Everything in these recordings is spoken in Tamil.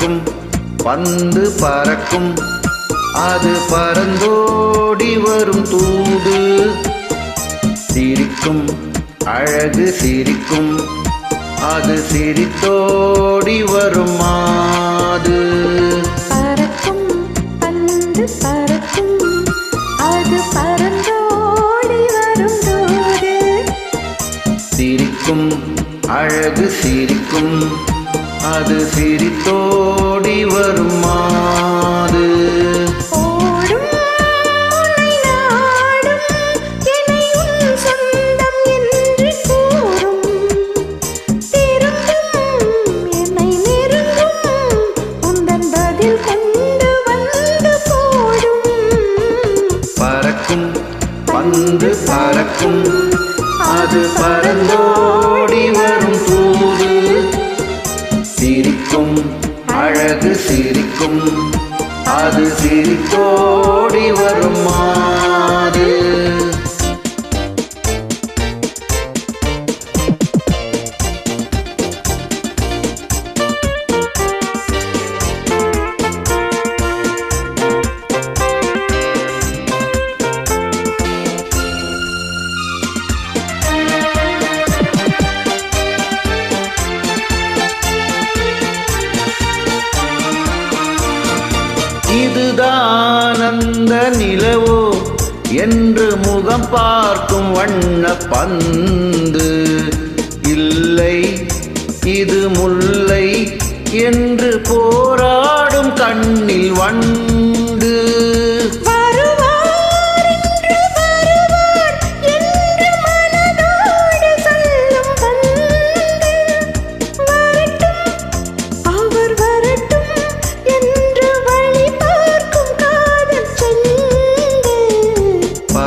பறக்கும் பந்து பறக்கும். அது பறந்தோடி வரும் தூது. சிரிக்கும் அழகு சிரிக்கும். அது சிரித்தோடி வரும் மாது. பறக்கும் பந்து பறக்கும். அது பறந்தோடி வரும் தூது. சிரிக்கும் அழகு சிரிக்கும். அது சிரித்தோடி வரும் மாது ஓடும் உன்னை நாடும் என்னை உன் இதுதானந்த நிலவோ என்று முகம் பார்க்கும் வண்ண பந்து. இல்லை இது முல்லை என்று போராடும் கண்ணில் வண்ண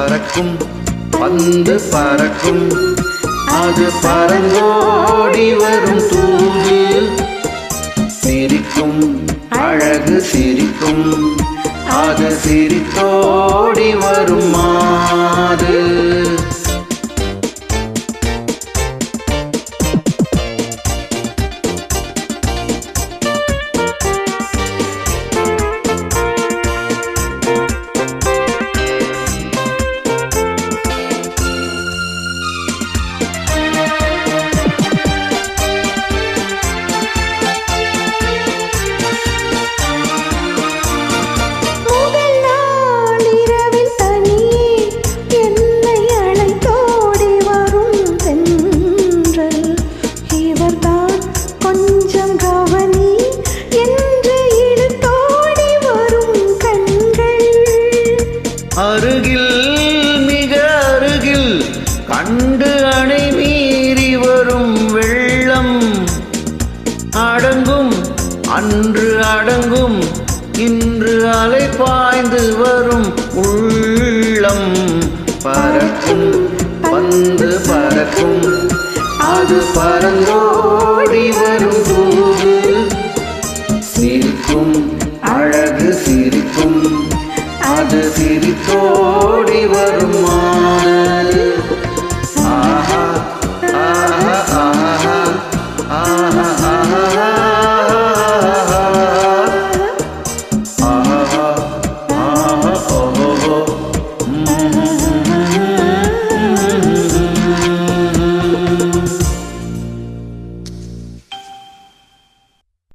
பறக்கும் பந்து பறக்கும். அது பறந்தோடி வரும் தூது சிரிக்கும் அழகு சிரிக்கும். அது சிரித்தோ அன்று அடங்கும் இன்று அலை பாய்ந்து வரும் உள்ளம் பறக்கும் பந்து பறக்கும். அது பறந்தோடி வரும்